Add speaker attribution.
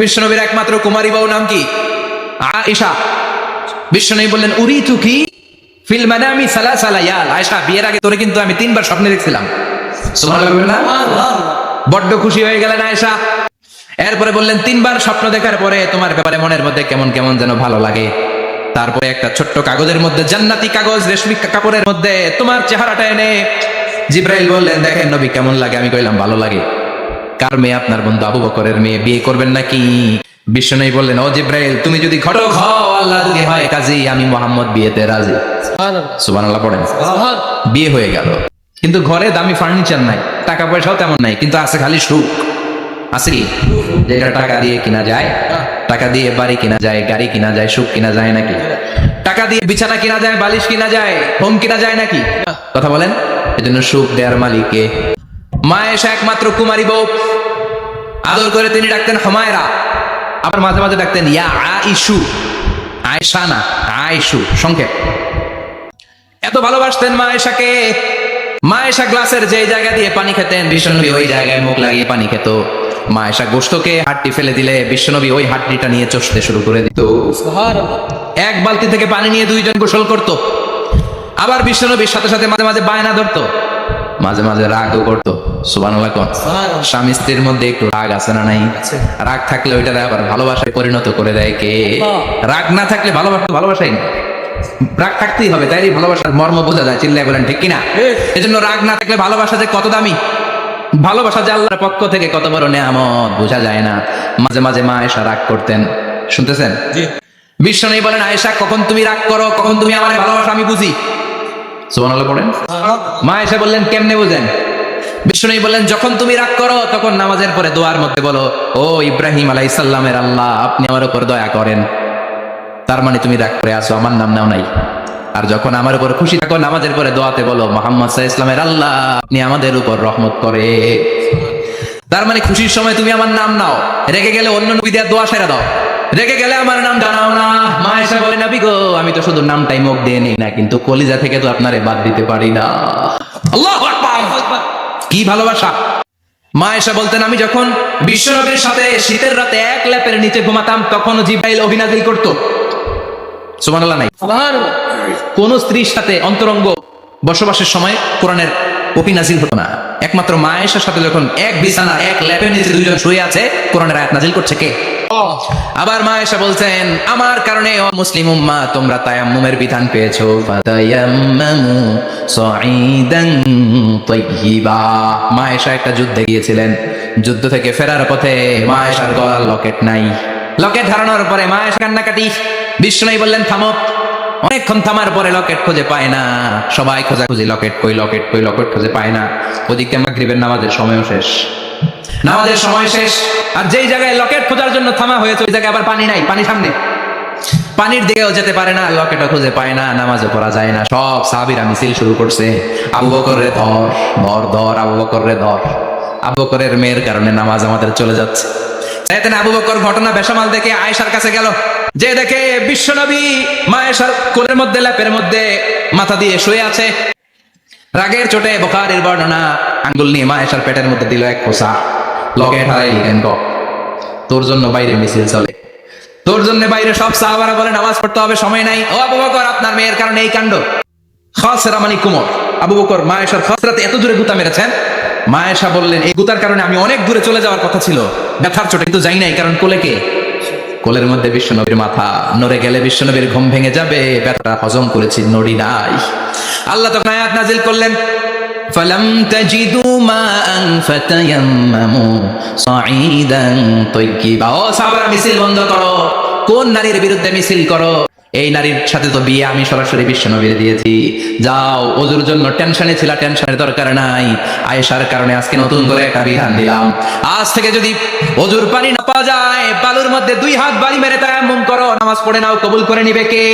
Speaker 1: বিশ্বনবীর একমাত্র কুমারী বউ নাম কি? আয়েশা। বিশ্বনবী বললেন উরি তুকি ফিল মানে আমি সালা বিয়ের আগে তোরে কিন্তু আমি তিনবার স্বপ্নে দেখছিলাম। বড্ড খুশি হয়ে গেলেন এরপরে বললেন, তিনবার স্বপ্ন দেখার পরে তোমার ব্যাপারে মনের মধ্যে কেমন কেমন যেন ভালো লাগে। তারপরে একটা ছোট্ট কাগজের মধ্যে, জান্নাতি কাগজ, রেশমি কাপড়ের মধ্যে তোমার চেহারাটা এনে জিব্রাইল বললেন, দেখেন নবী, কেমন লাগে? আমি কইলাম, ভালো লাগে। কার মেয়ে আপনার বন্ধু আবু বকরের মেয়ে? বিয়ে করবেন নাকি? বিশ্বনবী বললেন ও জিব্রাইল তুমি যদি ঘটক হও আল্লাহ যদি হয় কাজী আমি মোহাম্মদ বিয়েতে রাজি। সুবহানাল্লাহ। পড়েন। বিয়ে হয়ে গেল। কিন্তু ঘরে দামি ফার্নিচার নাই টাকা পয়সাও তেমন নাই কিন্তু আছে খালি সুখ। আছে কি? যেটা টাকা দিয়ে কিনা যায় টাকা দিয়ে বাড়ি কিনা যায় গাড়ি কিনা যায় সুখ কিনা যায় নাকি? টাকা দিয়ে বিছানা কিনা যায় বালিশ কিনা যায় হোম কিনা যায় নাকি? কথা বলেন। এজন্য সুখ দেয়ার মালিককে মা এসে একমাত্র কুমারী বউ। আদর করে তিনি ডাকতেন হমায়রা। আবার মাঝে মাঝে ডাকতেন ইয়া আইসু আয়সা না আইসু সংক্ষেপ। এত ভালোবাসতেন মা এশাকে মা এশা গ্লাসের যে জায়গা দিয়ে পানি খেতেন বিশ্বনবী ওই জায়গায় মুখ লাগিয়ে পানি খেত। মা এশা গোস্তকে হাড্ডি ফেলে দিলে বিশ্বনবী ওই হাড্ডিটা নিয়ে চষতে শুরু করে দিত। এক বালতি থেকে পানি নিয়ে দুইজন গোসল করত। আবার বিশ্বনবীর সাথে সাথে মাঝে মাঝে বায়না ধরতো। মাঝে মাঝে রাগও করতো সুবানুল্লাহ কোন। স্বামী স্ত্রীর মধ্যে একটু রাগ আছে না নাই? রাগ থাকলে ওইটা আবার ভালোবাসায় পরিণত করে দেয় কে? রাগ না থাকলে ভালোবাসা ভালোবাসাই না। রাগ থাকতেই হবে তাই ভালোবাসার মর্ম বোঝা যায় চিল্লায় বলেন ঠিক কিনা? এজন্য রাগ না থাকলে ভালোবাসা যে কত দামি? ভালোবাসা যে আল্লাহর পক্ষ থেকে কত বড় নেয়ামত বোঝা যায় না। মাঝে মাঝে মা এসা রাগ করতেন শুনতেছেন? বিশ্ব নেই বলেন আয়েশা কখন তুমি রাগ করো কখন তুমি আমার ভালোবাসা আমি বুঝি। সুবহানাল্লাহ পড়েন মা এসে বললেন, কেমনে বুঝেন? বিষ্ণু বললেন, যখন তুমি রাগ করো, তখন নামাজের পরে দোয়ার মধ্যে বলো, ও ইব্রাহিম আল্লাহ, আপনি আমার উপর দয়া করেন। তার মানে তুমি রাগ করে আসো আমার নাম নাও নাই। আর যখন আমার উপর খুশি থাকো, নামাজের পরে দোয়াতে বলো, মোহাম্মদ ইসলামের আল্লাহ, আপনি আমাদের উপর রহমত করে। তার মানে খুশির সময় তুমি আমার নাম নাও। রেগে গেলে অন্য নবী দেওয়ার দোয়া সেরা দাও। রেগে গেলে আমার নাম জানাও না। আমি তো শুধু নামটাই মুখ দিয়ে নেই না কিন্তু কলিজা থেকে তো আপনারে বাদ দিতে পারি না। আল্লাহ কি ভালোবাসা! মা এসে বলতেন আমি যখন বিশ্বনবীর সাথে শীতের রাতে এক ল্যাপের নিচে ঘুমাতাম তখন জিব্রাইল অভিনাজিল করত। সুবহানাল্লাহ নাই। কোন স্ত্রীর সাথে অন্তরঙ্গ বসবাসের সময় কোরআনের কপি নাজিল হতো না। একমাত্র মায়েশার সাথে যখন এক বিছানা এক ল্যাপের নিচে দুইজন শুয়ে আছে কোরআনের আয়াত নাজিল করছে কে? আবার মা এসে বলছেন, আমার কারণে মুসলিম উম্মা, তোমরা তায়াম্মুমের বিধান পেয়েছ। সাঈদান মা একটা যুদ্ধে গিয়েছিলেন। যুদ্ধ থেকে ফেরার পথে মা এসার লকেট নাই। লকেট হারানোর পরে মা এসে কান্নাকাটি। বিষ্ণু বললেন, থামো। অনেকক্ষণ থামার পরে লকেট খুঁজে পায় না। সবাই খোঁজা খোঁজাখুঁজি, লকেট কই লকেট কই, লকেট খুঁজে পায় না। ওদিকে মাগরিবের নামাজের সময়ও শেষ। নামাজের সময় শেষ। আর যেই জায়গায় লকেট খোঁজার জন্য থামা হয়েছে, ওই জায়গায় আবার পানি নাই, পানি সামনে। পানির দিকেও যেতে পারে না, লকেটও খুঁজে পায় না, নামাজও পড়া যায় না। সব সাহাবীরা মিছিল শুরু করছে। আবু বকর ধর ধর ধর, আবু বকর ধর। আবু বকরের মেয়ের কারণে নামাজ আমাদের চলে যাচ্ছে। সাইয়েদনা আবু বকর ঘটনা বেসামাল দেখে আয়েশার কাছে গেল। যে দেখে বিশ্বনবী মায়েশার কোলের মধ্যে, ল্যাপের মধ্যে মাথা দিয়ে শুয়ে আছে। রাগের চোটে বোখারের বর্ণনা, আঙ্গুল নিয়ে মায়েশার পেটের মধ্যে দিল এক খোসা। লকেট হারাই লিখেন, ক। তোর জন্য বাইরে মিছিল চলে। তোর জন্য বাইরে সব সাহাবারা বলে নামাজ পড়তে হবে, সময় নাই। ও আবু বকর, আপনার মেয়ের কারণে এই কাণ্ড। খসরা মানে কুমর। আবু বকর, মায়েশার খসরাতে এত জোরে গুতা মেরেছেন। মায়েশা বললেন, এই গুতার কারণে আমি অনেক দূরে চলে যাওয়ার কথা ছিল। ব্যথার চোটে কিন্তু যাই নাই, কারণ কোলে কে? কোলের মধ্যে বিশ্বনবীর মাথা। নড়ে গেলে বিশ্বনবীর ঘুম ভেঙে যাবে। ব্যথাটা হজম করেছি, নড়ি নাই। আল্লাহ আয়াত নাজিল করলেন فلم تجدوا ماء فتيمموا صعيدا طيبا ও সাহাবারা মিছিল বন্ধ করো কোন নারীর বিরুদ্ধে মিছিল করো এই নারীর সাথে তো বিয়ে আমি সরাসরি বিশ্বনবীর দিয়েছি যাও ওজুর জন্য টেনশনে ছিল টেনশনের দরকার নাই আয়েশার কারণে আজকে নতুন করে একটা বিধান দিলাম আজ থেকে যদি ওজুর পানি না পাওয়া যায় বালুর মধ্যে দুই হাত বাড়ি মেরে তায়াম্মুম করো নামাজ পড়ে নাও কবুল করে নিবে কে